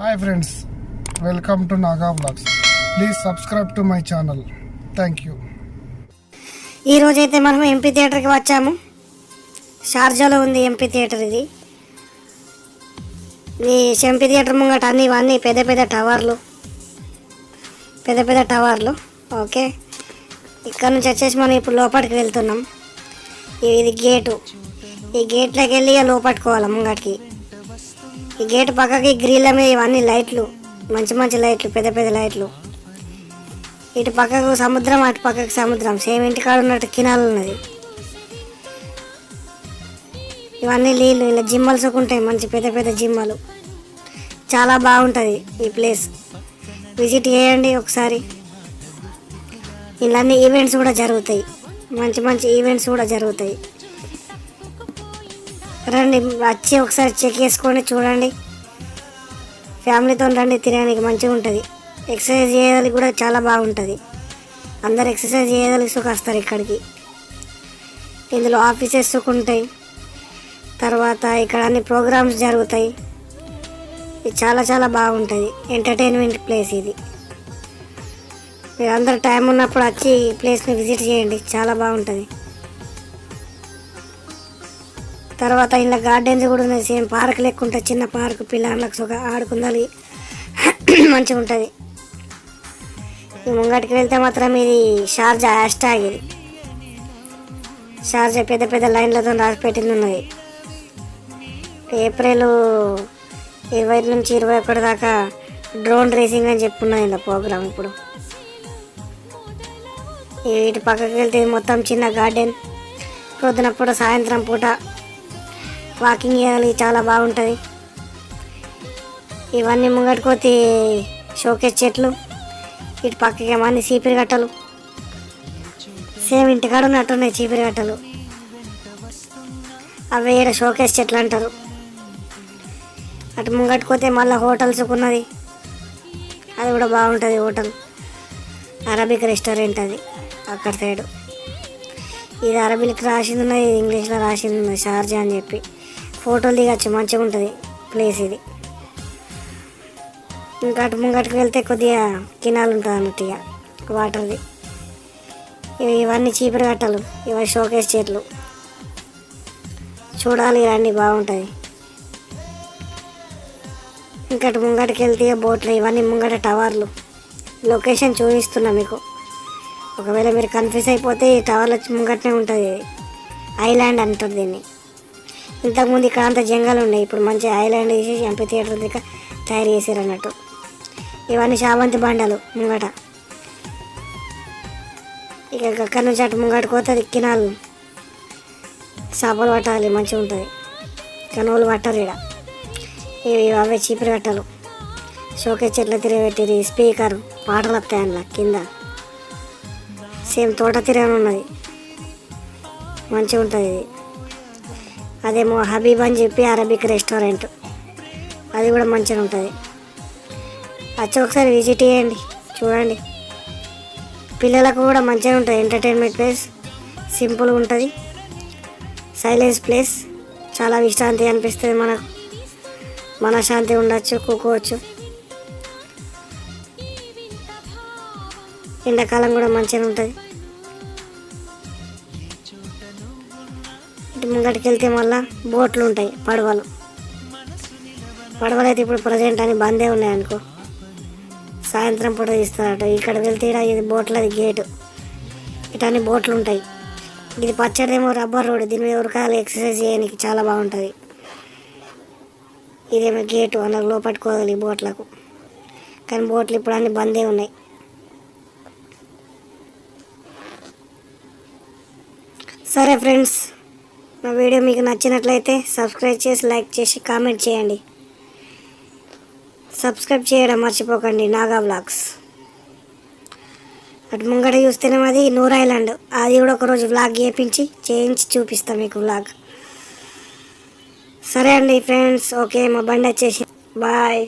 Hi friends welcome to Naga blogs please subscribe to my channel thank you ఈరోజు అయితే మనం MP థియేటర్కి వచ్చాము. షార్జాలో ఉంది ఎంపీ థియేటర్ ఇది. ఈ ఎంపీ థియేటర్ ముంగట అన్ని ఇవన్నీ పెద్ద పెద్ద టవర్లు. పెద్ద పెద్ద టవర్లు. ఓకే. ఇక్కడ నుంచి వచ్చేసి మనం ఇప్పుడు లోపలికి వెళ్తున్నాం. ఇది గేటు. ఈ గేట్లోకి వెళ్ళి ఇక లోపట్టుకోవాలి ముంగటికి. ఈ గేట్ పక్కకి గ్రిల్ల మీద ఇవన్నీ లైట్లు. మంచి మంచి లైట్లు పెద్ద పెద్ద లైట్లు. ఇటు పక్కకు సముద్రం అటు పక్కకు సముద్రం. సేమ్ ఇంటికాడ ఉన్నట్టు కినాలు ఉన్నది. ఇవన్నీ నీళ్ళు ఇలా జిమ్మలు ఉంటాయి మంచి పెద్ద పెద్ద జిమ్మలు. చాలా బాగుంటుంది ఈ ప్లేస్. విజిట్ చేయండి ఒకసారి. ఇలాంటి ఈవెంట్స్ కూడా జరుగుతాయి. మంచి మంచి ఈవెంట్స్ కూడా జరుగుతాయి. రండి వచ్చి ఒకసారి చెక్ చేసుకొని చూడండి. ఫ్యామిలీతో రండి తినడానికి మంచిగా ఉంటుంది. ఎక్సర్సైజ్ చేయడానికి కూడా చాలా బాగుంటుంది. అందరు ఎక్సర్సైజ్ చేయడానికి వస్తారు ఇక్కడికి. ఇందులో ఆఫీసెస్ ఉంటాయి తర్వాత ఇక్కడ అన్ని ప్రోగ్రామ్స్ జరుగుతాయి. ఇది చాలా చాలా బాగుంటుంది. ఎంటర్టైన్మెంట్ ప్లేస్ ఇది. మీరు అందరు టైం ఉన్నప్పుడు వచ్చి ఈ ప్లేస్ని విజిట్ చేయండి. చాలా బాగుంటుంది. తర్వాత ఇలా గార్డెన్స్ కూడా ఉన్నాయి సేమ్ పార్క్ లెక్క ఉంటుంది. చిన్న పార్క్ పిల్లలకు సుఖ ఆడుకుందాలి. మంచిగా ఉంటుంది. ఈ ముంగటికి వెళ్తే మాత్రం ఇది షార్జా హ్యాష్ ట్యాగ్ ఇది. షార్జా పెద్ద పెద్ద లైన్లతో రాసి పెట్టింది ఉన్నది. ఏప్రిల్ ఇరవై నుంచి ఇరవై ఒకటి దాకా డ్రోన్ రేసింగ్ అని చెప్పున్నది ఇలా ప్రోగ్రామ్ ఇప్పుడు. ఇటు పక్కకి వెళ్తే మొత్తం చిన్న గార్డెన్. పొద్దున పూట సాయంత్రం పూట వాకింగ్ చేయాలి చాలా బాగుంటుంది. ఇవన్నీ ముంగట్టుకోతే షోకేస్ చెట్లు ఇటు పక్కకి ఏమన్నీ చీపిరి గట్టలు సేమ్ ఇంటికాడ ఉన్నట్టున్నాయి చీపిరి గట్టలు అవి ఇక్కడ షోకేస్ చెట్లు అంటారు. అటు ముంగట్టుకోతే మళ్ళీ హోటల్స్ ఉన్నది అది కూడా బాగుంటుంది హోటల్. అరబిక్ రెస్టారెంట్ అది అక్కడ సైడు. ఇది అరబిక్ రాసింది ఉన్నది ఇంగ్లీష్లో రాసింది ఉన్నది షార్జా అని చెప్పి. ఫోటోలు దిగచ్చు మంచిగా ఉంటుంది ప్లేస్ ఇది. ఇంకా అటు ముంగటికి వెళ్తే కొద్దిగా కినాలు ఉంటుంది అన్నట్టు ఇక వాటర్ది ఇవి ఇవన్నీ చీపురు కట్టలు ఇవి షోకేస్ చెట్లు చూడాలి రండి బాగుంటుంది. ఇంకా అటు ముంగటికి వెళ్తే బోట్లు ఇవన్నీ ముంగట టవర్లు. లొకేషన్ చూపిస్తున్నా మీకు. ఒకవేళ మీరు కన్ఫ్యూజ్ అయిపోతే ఈ టవర్ల ముంగటనే ఉంటుంది. ఐలాండ్ అంటారు దీన్ని. ఇంతకుముందు ఇక్కడ అంత జంగాలు ఉన్నాయి. ఇప్పుడు మంచి ఐలాండ్ వేసి ఎంపీ థియేటర్ దగ్గర తయారు చేశారు అన్నట్టు. ఇవన్నీ శావంతి బండలు ముంగట. ఇక అక్కడి నుంచి అటు ముంగటకు పోతుంది కినాలు. చేపలు పట్టాలి మంచిగా ఉంటుంది. కనువులు పట్టరు ఇక్కడ ఇవి అవే చీపురు కట్టలు. షోకే చెట్ల తిరగబెట్టిరి స్పీకర్ పాటలు వస్తాయి అందులో కింద. సేమ్ తోట తిరగనున్నది మంచిగా ఉంటుంది ఇది. అదేమో హబీబ్ అని చెప్పి అరబిక్ రెస్టారెంట్. అది కూడా మంచిగా ఉంటుంది. వచ్చి ఒకసారి విజిట్ చేయండి. చూడండి. పిల్లలకు కూడా మంచిగా ఉంటుంది. ఎంటర్టైన్మెంట్ ప్లేస్ సింపుల్గా ఉంటుంది. సైలెన్స్ ప్లేస్ చాలా విశ్రాంతి అనిపిస్తుంది మనకు. మనశ్శాంతి ఉండొచ్చు కూకోవచ్చు. ఎండాకాలం కూడా మంచిగా ఉంటుంది. ఇటు ముంగటికి వెళ్తే మళ్ళీ బోట్లు ఉంటాయి పడవలు. పడవలు అయితే ఇప్పుడు ప్రజెంట్ అని బందే ఉన్నాయి అనుకో. సాయంత్రం పూట తీస్తారట ఇక్కడ వెళ్తే ఇది బోట్లది గేటు. ఇటన్ని బోట్లు ఉంటాయి ఇది పచ్చడిదేమో రబ్బర్ రోడ్ దీని మీద ఉరకాలి ఎక్సర్సైజ్ చేయడానికి చాలా బాగుంటుంది. ఇదేమో గేటు అలా లోపట్టుకోవాలి ఈ బోట్లకు. కానీ బోట్లు ఇప్పుడు అన్ని బందే ఉన్నాయి. సరే ఫ్రెండ్స్ నా వీడియో మీకు నచ్చినట్లయితే సబ్స్క్రైబ్ చేసి లైక్ చేసి కామెంట్ చేయండి. సబ్స్క్రైబ్ చేయడం మర్చిపోకండి. నాగా బ్లాగ్స్ అటు ముంగట చూస్తేనే అది నూర్ ఐలాండ్. అది కూడా ఒకరోజు వ్లాగ్ చేయించి చేయించి చూపిస్తాం మీకు వ్లాగ్. సరే అండి ఫ్రెండ్స్ ఓకే మా బండి వచ్చేసి బాయ్.